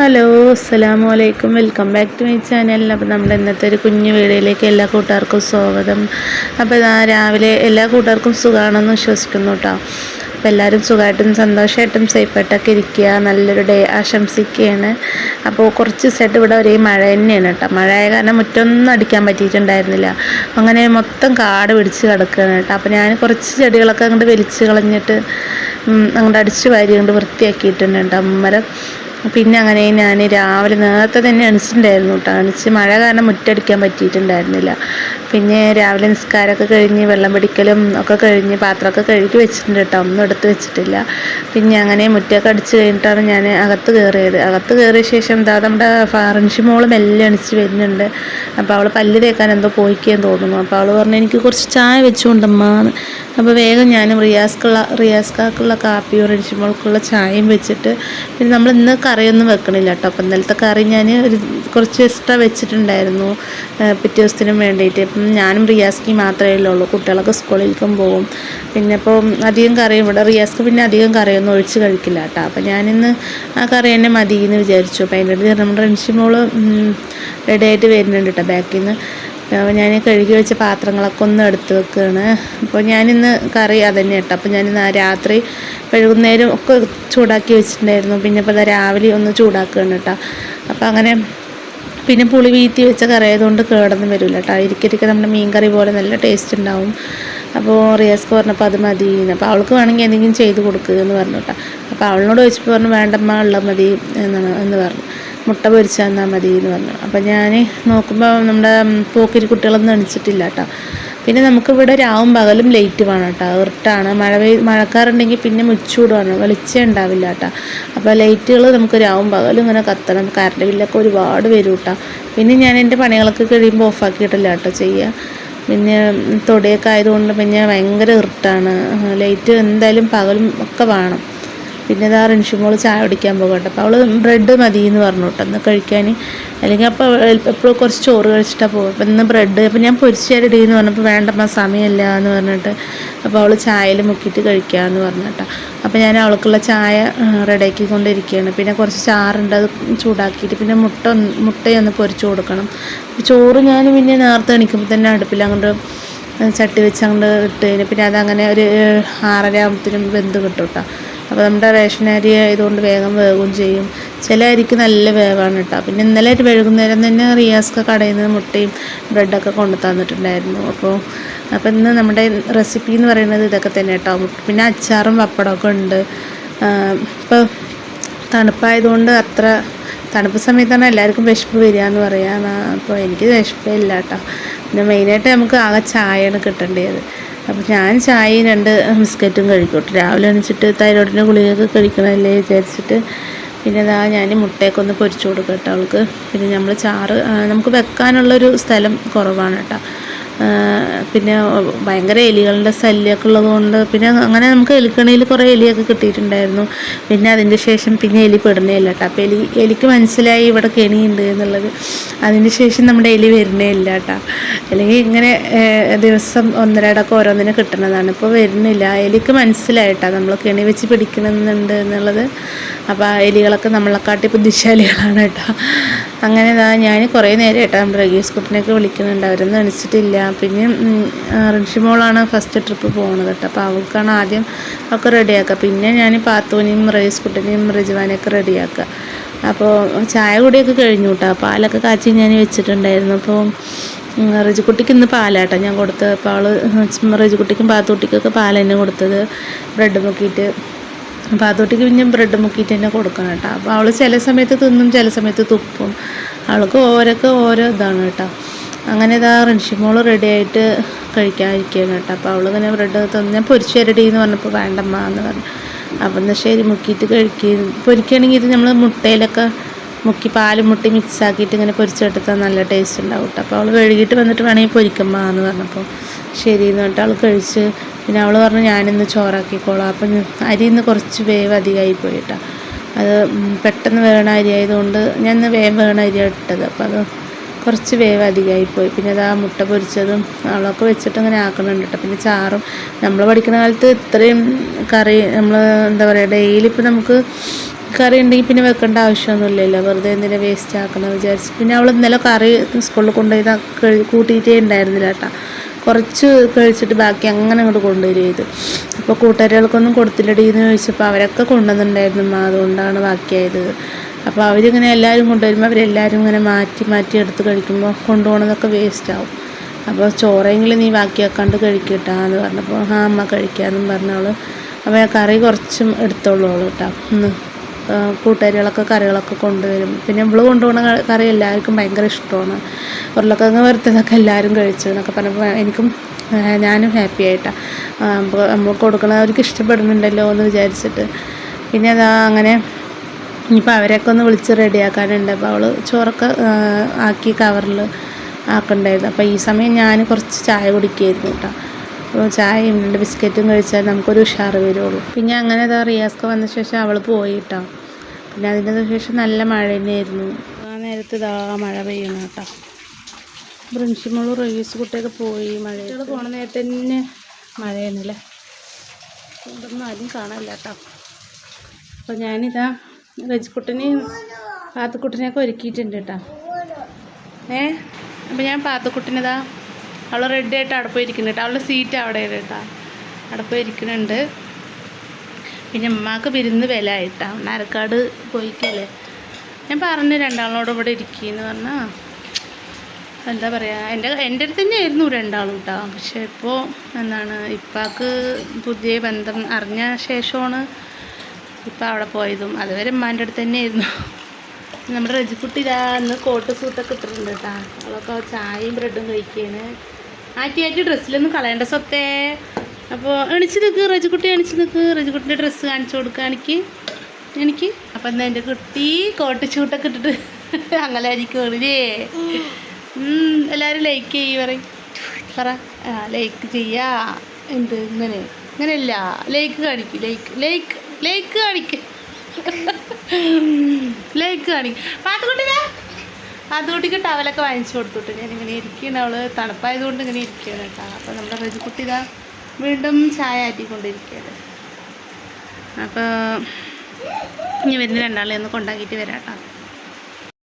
Hello അസ്സലാമു അലൈക്കും. Welcome back to my channel. അപ്പോൾ നമ്മുടെ ഇന്നത്തെ ഒരു കുഞ്ഞു വീഡിയോയിലേക്ക് എല്ലാ കൂട്ടുകാർക്കും സ്വാഗതം. അപ്പോൾ ഇതാ രാവിലെ എല്ലാ കൂട്ടുകാർക്കും സുഖമാണെന്ന് വിശ്വസിക്കുന്നു കേട്ടോ അപ്പോൾ എല്ലാവരും സുഖമായിട്ടും സന്തോഷമായിട്ടും സേഫായിട്ടൊക്കെ ഇരിക്കുക നല്ലൊരു ഡേ ആശംസിക്കുകയാണ് അപ്പോൾ കുറച്ച് ദിവസമായിട്ട് ഇവിടെ ഒരേ മഴ തന്നെയാണ് കേട്ടോ മഴ ആയ കാരണം മുറ്റൊന്നും അടിക്കാൻ പറ്റിയിട്ടുണ്ടായിരുന്നില്ല. അങ്ങനെ മൊത്തം കാട് പിടിച്ച് കിടക്കുകയാണ് കേട്ടോ അപ്പോൾ ഞാൻ കുറച്ച് ചെടികളൊക്കെ അങ്ങോട്ട് വലിച്ച് കളഞ്ഞിട്ട് അങ്ങോട്ട് അടിച്ച് വാരി കൊണ്ട് വൃത്തിയാക്കിയിട്ടുണ്ട് കേട്ടോ അമ്മരം പിന്നെ അങ്ങനെ ഞാൻ രാവിലെ നേരത്തെ തന്നെ എണിച്ചിട്ടുണ്ടായിരുന്നു കേട്ടോ. എണിച്ച് മഴ കാരണം മുറ്റടിക്കാൻ പറ്റിയിട്ടുണ്ടായിരുന്നില്ല. പിന്നെ രാവിലെ നിസ്കാരമൊക്കെ കഴിഞ്ഞ് വെള്ളം പിടിക്കലും ഒക്കെ കഴിഞ്ഞ് പാത്രമൊക്കെ കഴുകി വെച്ചിട്ടുണ്ട് കേട്ടോ. ഒന്നും എടുത്ത് വെച്ചിട്ടില്ല. പിന്നെ അങ്ങനെ മുറ്റൊക്കെ അടിച്ച് കഴിഞ്ഞിട്ടാണ് ഞാൻ അകത്ത് കയറിയത്. അകത്ത് കയറിയ ശേഷം എന്താ നമ്മുടെ ഫാറൻഷി മോൾ മെല്ലെ എണിച്ച് വരുന്നുണ്ട്. അപ്പോൾ അവൾ പല്ല് തേക്കാൻ എന്തോ പോയിക്കാൻ തോന്നുന്നു. അപ്പോൾ അവൾ പറഞ്ഞു എനിക്ക് കുറച്ച് ചായ വെച്ചുകൊണ്ടമ്മാന്ന് അപ്പോൾ വേഗം ഞാനും റിയാസ്ക്കുള്ള റിയാസ്ക്കാക്കുള്ള കാപ്പിയും റിൻഷിമോൾക്കുള്ള ചായയും വെച്ചിട്ട് പിന്നെ നമ്മൾ ഇന്ന് കറിയൊന്നും വെക്കണില്ല കേട്ടോ. അപ്പം ഇന്നലത്തെ കറി ഞാൻ ഒരു കുറച്ച് എക്സ്ട്രാ വെച്ചിട്ടുണ്ടായിരുന്നു. പിറ്റേ ദിവസത്തിനും വേണ്ടിയിട്ട്. അപ്പം ഞാനും റിയാസ്ക്ക് മാത്രമേ ഉള്ളൂ. കുട്ടികളൊക്കെ സ്കൂളിലേക്കും പോകും. പിന്നെ ഇപ്പോൾ അധികം കറി ഇവിടെ റിയാസ്ക്ക് പിന്നെ അധികം കറിയൊന്നും ഒഴിച്ച് കഴിക്കില്ല കേട്ടോ. അപ്പം ഞാനിന്ന് ആ കറി തന്നെ മതി എന്ന് വിചാരിച്ചു. അപ്പോൾ അതിന്റെ നമ്മുടെ റെഡി ആയിട്ട് വരുന്നുണ്ട് കേട്ടോ ബാക്കിൽ നിന്ന്. ഞാൻ കഴുകി വെച്ച പാത്രങ്ങളൊക്കെ ഒന്ന് എടുത്ത് വെക്കുകയാണ് അപ്പോൾ ഞാനിന്ന് കറി അതന്നെ കേട്ടോ. അപ്പോൾ ഞാനിന്ന് ആ രാത്രി കഴുകുന്നേരം ഒക്കെ ചൂടാക്കി വെച്ചിട്ടുണ്ടായിരുന്നു. പിന്നെ ഇപ്പോൾ രാവിലെ ഒന്ന് ചൂടാക്കുകയാണ് കേട്ടോ. അപ്പോൾ അങ്ങനെ പിന്നെ പുളി വീത്തി വെച്ച കറി ആയതുകൊണ്ട് കേടൊന്നും വരില്ല കേട്ടോ. ഇരിക്കരിക്ക നമ്മുടെ മീൻ കറി പോലെ നല്ല ടേസ്റ്റ് ഉണ്ടാവും. അപ്പോൾ റിയാസ്ക്ക് പറഞ്ഞപ്പോൾ അത് മതി അപ്പോൾ അവൾക്ക് വേണമെങ്കിൽ എന്തെങ്കിലും ചെയ്ത് കൊടുക്കുക എന്ന് പറഞ്ഞു കേട്ടോ. അപ്പോൾ അവളിനോട് ചോദിച്ചപ്പോൾ പറഞ്ഞു വേണ്ടമ്മ ഉള്ള മതി എന്നാണ് എന്ന് പറഞ്ഞു. മുട്ട പൊരിച്ച് തന്നാൽ മതി എന്ന് പറഞ്ഞു. അപ്പം ഞാൻ നോക്കുമ്പോൾ നമ്മുടെ പോക്കിരി കുട്ടികളൊന്നും എണിച്ചിട്ടില്ല കേട്ടോ പിന്നെ നമുക്കിവിടെ രാവും പകലും ലേറ്റ് വേണം കേട്ടോ ഇർട്ടാണ് മഴ പെയ് മഴക്കാറുണ്ടെങ്കിൽ പിന്നെ മുച്ചൂടാണ് വെളിച്ചം ഉണ്ടാവില്ല കേട്ടോ അപ്പോൾ ലൈറ്റുകൾ നമുക്ക് രാവും പകലും ഇങ്ങനെ കത്തണം. കറണ്ട് ബില്ലൊക്കെ ഒരുപാട് വരും കേട്ടോ പിന്നെ ഞാൻ എന്റെ പണികളൊക്കെ കഴിയുമ്പോൾ ഓഫാക്കിയിട്ടില്ല കേട്ടോ ചെയ്യുക പിന്നെ തൊടിയൊക്കെ ആയതുകൊണ്ട് പിന്നെ ഭയങ്കര ഇർട്ടാണ് ലൈറ്റ് എന്തായാലും പകലും ഒക്കെ വേണം. പിന്നെ ഇതാ റിൻഷിമോൾ ചായ കുടിക്കാൻ പോകട്ടെ അപ്പോൾ അവൾ ബ്രെഡ് മതി എന്ന് പറഞ്ഞു കേട്ടോ ഒന്ന് കഴിക്കാൻ. അല്ലെങ്കിൽ അപ്പോൾ എപ്പോഴും കുറച്ച് ചോറ് കഴിച്ചിട്ടാണ് പോകും അപ്പം ഇന്ന് ബ്രെഡ് അപ്പം ഞാൻ പൊരിച്ചരടി എന്ന് പറഞ്ഞപ്പോൾ വേണ്ടമ്മ സമയമില്ല എന്ന് പറഞ്ഞിട്ട് അപ്പോൾ അവൾ ചായയിൽ മുക്കിയിട്ട് കഴിക്കാമെന്ന് പറഞ്ഞു കേട്ടോ അപ്പോൾ ഞാൻ അവൾക്കുള്ള ചായ റെഡിയാക്കി കൊണ്ടിരിക്കുകയാണ് പിന്നെ കുറച്ച് ചാറുണ്ട് അത് ചൂടാക്കിയിട്ട് പിന്നെ മുട്ട മുട്ടയൊന്ന് പൊരിച്ചു കൊടുക്കണം. ചോറ് ഞാൻ പിന്നെ നേരത്തെ എണീക്കുമ്പോൾ തന്നെ അടുപ്പിൽ അങ്ങോട്ട് ചട്ടി വെച്ച് അങ്ങോട്ട് ഇട്ട് കഴിഞ്ഞ് പിന്നെ അതങ്ങനെ ഒരു ആറര ആകുമ്പത്തിനും വെന്ത് കിട്ടും കേട്ടോ. അപ്പോൾ നമ്മുടെ റേഷൻ അരി ആയതുകൊണ്ട് വേഗം വേഗം ചെയ്യും. ചില അരിക്ക് നല്ല വേവാണ് കേട്ടോ പിന്നെ ഇന്നലെ വൈകുന്നേരം തന്നെ റിയാസ്ക കടയിൽ നിന്ന് മുട്ടയും ബ്രെഡൊക്കെ കൊണ്ടു തന്നിട്ടുണ്ടായിരുന്നു. അപ്പോൾ അപ്പോൾ ഇന്ന് നമ്മുടെ റെസിപ്പി എന്ന് പറയുന്നത് ഇതൊക്കെ തന്നെ കേട്ടോ പിന്നെ അച്ചാറും പപ്പടമൊക്കെ ഉണ്ട്. ഇപ്പോൾ തണുപ്പായതുകൊണ്ട് അത്ര തണുപ്പ് സമയത്താണ് എല്ലാവർക്കും വിശപ്പ് വരിക എന്ന് പറയാം അപ്പോൾ എനിക്ക് വിശപ്പില്ല കേട്ടോ പിന്നെ മെയിനായിട്ട് നമുക്ക് ആകെ ചായയാണ് കിട്ടേണ്ടത് അപ്പോൾ ഞാൻ ചായയും രണ്ട് ബിസ്ക്കറ്റും കഴിക്കോട്ടെ. രാവിലെ എണിച്ചിട്ട് തൈറോയിഡിന്റെ ഗുളികയൊക്കെ കഴിക്കണമല്ലേ വിചാരിച്ചിട്ട്. പിന്നെ ഇതാ ഞാൻ മുട്ടയൊക്കെ ഒന്ന് പൊരിച്ചു കൊടുക്കട്ടെ കേട്ടോ അവൾക്ക്. പിന്നെ നമ്മൾ ചാറ് നമുക്ക് വെക്കാനുള്ളൊരു സ്ഥലം കുറവാണ് കേട്ടോ. പിന്നെ ഭയങ്കര എലികളുടെ ശല്യമൊക്കെ ഉള്ളതുകൊണ്ട് പിന്നെ അങ്ങനെ നമുക്ക് എലിക്കണിയിൽ കുറേ എലിയൊക്കെ കിട്ടിയിട്ടുണ്ടായിരുന്നു. പിന്നെ അതിന്റെ ശേഷം പിന്നെ എലി പെടുന്നേ ഇല്ല കേട്ടോ. അപ്പോൾ എലി എലിക്ക് മനസ്സിലായി ഇവിടെ കെണിയുണ്ട് എന്നുള്ളത്. അതിന് ശേഷം നമ്മുടെ എലി വരുന്നേ ഇല്ല കേട്ടോ. അല്ലെങ്കിൽ ഇങ്ങനെ ദിവസം ഒന്നരടക്കം ഓരോന്നിനെ കിട്ടുന്നതാണ് ഇപ്പോൾ വരുന്നില്ല. എലിക്ക് മനസ്സിലായിട്ടാ നമ്മൾ കെണി വെച്ച് പിടിക്കണമെന്നുണ്ട് എന്നുള്ളത്. അപ്പോൾ ആ എലികളൊക്കെ നമ്മളെക്കാട്ടി ബുദ്ധിശാലികളാണ് കേട്ടോ. അങ്ങനെ ഇതാ ഞാൻ കുറേ നേരം കേട്ടോ നമ്മുടെ റഗീസ് കുട്ടിനെയൊക്കെ വിളിക്കുന്നുണ്ട്. അവരൊന്നും അണിച്ചിട്ടില്ല പിന്നെ റിൻഷി മോളാണ് ഫസ്റ്റ് ട്രിപ്പ് പോകുന്നത് കേട്ടോ. അപ്പോൾ അവൾക്കാണ് ആദ്യം ഒക്കെ റെഡിയാക്കുക പിന്നെ ഞാൻ പാത്തുവിനെയും റഗീസ് കുട്ടിനെയും റിജുവാനെയൊക്കെ റെഡിയാക്കുക അപ്പോൾ ചായ കൂടിയൊക്കെ കഴിഞ്ഞു കേട്ടോ. പാലൊക്കെ കാച്ചി ഞാൻ വെച്ചിട്ടുണ്ടായിരുന്നു. അപ്പോൾ റിജുക്കുട്ടിക്ക് ഇന്ന് പാലാട്ടോ ഞാൻ കൊടുത്തത്. അപ്പോൾ അവൾ റിജുക്കുട്ടിക്കും പാത്തുകുട്ടിക്കൊക്കെ പാൽ തന്നെ കൊടുത്തത്. ബ്രെഡ് മുക്കിയിട്ട് പാത്തോട്ടിക്ക് പിന്നെ ബ്രെഡ് മുക്കിയിട്ട് തന്നെ കൊടുക്കണം കേട്ടോ. അപ്പോൾ അവൾ ചില സമയത്ത് തിന്നും ചില സമയത്ത് തുപ്പും. അവൾക്ക് ഓരോക്കെ ഓരോ ഇതാണ് കേട്ടോ. അങ്ങനെ ഇതാ റിൻഷിമോൾ റെഡി ആയിട്ട് കഴിക്കാതിരിക്കുകയാണ് കേട്ടോ. അപ്പോൾ അവളിങ്ങനെ ബ്രെഡ് തന്നു ഞാൻ പൊരിച്ചു തരടി എന്ന് പറഞ്ഞപ്പോൾ വേണ്ടമ്മ എന്ന് പറഞ്ഞു. അപ്പം എന്നാൽ ശരി മുക്കിയിട്ട് കഴിക്കുകയും പൊരിക്കുകയാണെങ്കിൽ ഇത് നമ്മൾ മുട്ടയിലൊക്കെ മുക്കി പാലും മുട്ടി മിക്സ് ആക്കിയിട്ട് ഇങ്ങനെ പൊരിച്ചെടുത്താൽ നല്ല ടേസ്റ്റ് ഉണ്ടാവും കേട്ടോ. അപ്പോൾ അവൾ കഴുകിയിട്ട് വന്നിട്ട് വേണമെങ്കിൽ പൊരിക്കമ്മ എന്ന് പറഞ്ഞപ്പോൾ ശരി എന്ന് പറഞ്ഞിട്ട് അവൾ കഴിച്ച് പിന്നെ അവൾ പറഞ്ഞു ഞാനിന്ന് ചോറാക്കിക്കോളാം. അപ്പം അരി ഇന്ന് കുറച്ച് വേവ് അധികമായി പോയിട്ടാ. അത് പെട്ടെന്ന് വേണ അരി ആയതുകൊണ്ട് ഞാൻ ഇന്ന് വേവ് വേണ അരി ഇട്ടത്. അപ്പം അത് കുറച്ച് വേവ് അധികമായി പോയി. പിന്നെ അത് ആ മുട്ട പൊരിച്ചതും അവളൊക്കെ വെച്ചിട്ട് അങ്ങനെ ആക്കണുണ്ട് കേട്ടോ. പിന്നെ ചാറും നമ്മൾ പഠിക്കുന്ന കാലത്ത് ഇത്രയും കറി നമ്മൾ എന്താ പറയുക ഡെയിലി ഇപ്പോൾ നമുക്ക് കറി ഉണ്ടെങ്കിൽ പിന്നെ വെക്കേണ്ട ആവശ്യമൊന്നുമില്ലല്ലോ. വെറുതെ എന്തിനാ വേസ്റ്റ് ആക്കണം വിചാരിച്ച്. പിന്നെ അവൾ ഇന്നലെ കറി സ്കൂളിൽ കൊണ്ടുപോയി കൂട്ടിയിട്ടേ ഉണ്ടായിരുന്നില്ല കേട്ടോ. കുറച്ച് കഴിച്ചിട്ട് ബാക്കി അങ്ങനെ അങ്ങോട്ട് കൊണ്ടുവരിക ചെയ്തു. അപ്പോൾ കൂട്ടുകാരികൾക്കൊന്നും കൊടുത്തില്ലടി എന്ന് ചോദിച്ചപ്പോൾ അവരൊക്കെ കൊണ്ടുവന്നിട്ടുണ്ടായിരുന്നു അതുകൊണ്ടാണ് ബാക്കിയായത്. അപ്പോൾ അവരിങ്ങനെ എല്ലാവരും കൊണ്ടുവരുമ്പോൾ അവരെല്ലാവരും ഇങ്ങനെ മാറ്റി മാറ്റി എടുത്ത് കഴിക്കുമ്പോൾ കൊണ്ടുപോകണതൊക്കെ വേസ്റ്റ് ആവും. അപ്പോൾ ചോറെങ്കിലും നീ ബാക്കിയാക്കാണ്ട് കഴിക്കട്ടാ എന്ന് പറഞ്ഞപ്പോൾ ആ അമ്മ കഴിക്കാമെന്നും പറഞ്ഞവൾ അപ്പോൾ കറി കുറച്ചും എടുത്തോളൂ കേട്ടോ. കൂട്ടുകാരികളൊക്കെ കറികളൊക്കെ കൊണ്ടുവരും. പിന്നെ ഇവൾ കൊണ്ടുപോകുന്ന കറി എല്ലാവർക്കും ഭയങ്കര ഇഷ്ടമാണ്. ഉരുളക്കിഴങ്ങ് വറുത്തതൊക്കെ എല്ലാവരും കഴിച്ചു എന്നൊക്കെ പറഞ്ഞപ്പോൾ എനിക്കും ഞാനും ഹാപ്പി ആയിട്ടാണ് നമ്മൾ കൊടുക്കണവർക്ക് ഇഷ്ടപ്പെടുന്നുണ്ടല്ലോ എന്ന് വിചാരിച്ചിട്ട്. പിന്നെ അതാ അങ്ങനെ ഇനിയിപ്പോൾ അവരെയൊക്കെ ഒന്ന് വിളിച്ച് റെഡിയാക്കാനുണ്ട്. അപ്പോൾ അവൾ ചോറൊക്കെ ആക്കി കവറിൽ ആക്കണ്ടായിരുന്നു. അപ്പോൾ ഈ സമയം ഞാൻ കുറച്ച് ചായ കുടിക്കുകയായിരുന്നു കേട്ടോ. അപ്പോൾ ചായയും രണ്ട് ബിസ്ക്കറ്റും കഴിച്ചാൽ നമുക്കൊരു ഉഷാറ് വരുള്ളൂ. പിന്നെ അങ്ങനെ അതാ റിയാസ്ക്ക് വന്ന ശേഷം അവൾ പോയി കേട്ടോ. പിന്നെ അതിന്റെ ശേഷം നല്ല മഴ തന്നെയായിരുന്നു. ആ നേരത്ത് ഇതാ മഴ പെയ്യണം കേട്ടോ. ബ്രിൻഷിമോളും റയീസ് കുട്ടിയൊക്കെ പോയി മഴ പോണ നേരത്തെ തന്നെ മഴയാണല്ലേ ഇതൊന്നും ആരും കാണാനില്ല കേട്ടോ. അപ്പോൾ ഞാനിതാ റജിക്കുട്ടനെയും പാത്തുക്കുട്ടനെയൊക്കെ ഒരുക്കിയിട്ടുണ്ട് കേട്ടോ. ഏ? അപ്പോൾ ഞാൻ പാത്തക്കുട്ടിനിതാ അവൾ റെഡി ആയിട്ട് അവിടെ ഇരിക്കുന്നുണ്ട് കേട്ടോ. അവളുടെ സീറ്റ് അവിടെ കേട്ടോ. അവിടെ പോയി ഇരിക്കുന്നുണ്ട് പിന്നെ ഉമ്മാക്ക് വിരുന്ന് വില ആയിട്ടാ നരക്കാട് പോയിക്കല്ലേ. ഞാൻ പറഞ്ഞു രണ്ടാളോട് ഇവിടെ ഇരിക്കുകയെന്ന് പറഞ്ഞാൽ എന്താ പറയുക എന്റെ എന്റെ അടുത്ത് തന്നെയായിരുന്നു രണ്ടാളും കേട്ടോ പക്ഷെ ഇപ്പോൾ എന്താണ് ഇപ്പാക്ക് പുതിയ ബന്ധം അറിഞ്ഞ ശേഷമാണ് ഇപ്പം അവിടെ പോയതും. അതുവരെ ഉമ്മാന്റെ അടുത്ത് തന്നെയായിരുന്നു. നമ്മുടെ രജിക്കുട്ടി ഇതാ ഇന്ന് കോട്ട് സൂട്ടൊക്കെ ഇട്ടിട്ടുണ്ട് കേട്ടോ അവളൊക്കെ ചായയും ബ്രെഡും കഴിക്കുകയാണ് ആറ്റി ആറ്റി ഡ്രസ്സിലൊന്നും കളയേണ്ട സ്വത്തേ. അപ്പോൾ എണിച്ച് നിൽക്ക് റജുകുട്ടി എണിച്ച് നിൽക്ക് റജുകുട്ടിന്റെ ഡ്രസ്സ് കാണിച്ചു കൊടുക്കുക എനിക്ക്. എനിക്ക്. അപ്പം എന്താ എന്റെ കുട്ടി കോട്ട് ചൂട്ടൊക്കെ ഇട്ടിട്ട് അങ്ങനെ ആയിരിക്കുമല്ലേ എല്ലാവരും ലൈക്ക് ചെയ്യ് പറയും. പറ. ലൈക്ക് ചെയ്യാ. എന്ത് ഇങ്ങനെ. ഇങ്ങനെയല്ല. ലൈക്ക് കാണിക്ക് ലൈക്ക് ലൈക്ക് ലൈക്ക് കാണിക്ക്. ലൈക്ക് കാണിക്ക്. പാത്തുകുട്ടിനാ? പാത്തുകുട്ടിക്ക് ടവലൊക്കെ വാങ്ങിച്ചു കൊടുത്തുട്ട് ഞാൻ ഇങ്ങനെ ഇരിക്കുകയാണ് അവൾ തണുപ്പായതുകൊണ്ട് ഇങ്ങനെ ഇരിക്കുകയാണ് കേട്ടോ. അപ്പോൾ നമ്മുടെ റജിക്കുട്ടി ഇതാ വീണ്ടും ചായ ആറ്റിക്കൊണ്ടിരിക്കുകയാണ്. അപ്പോൾ ഇനി വരുന്ന രണ്ടാളെ ഒന്ന് കൊണ്ടാക്കിയിട്ട് വരാം കേട്ടോ.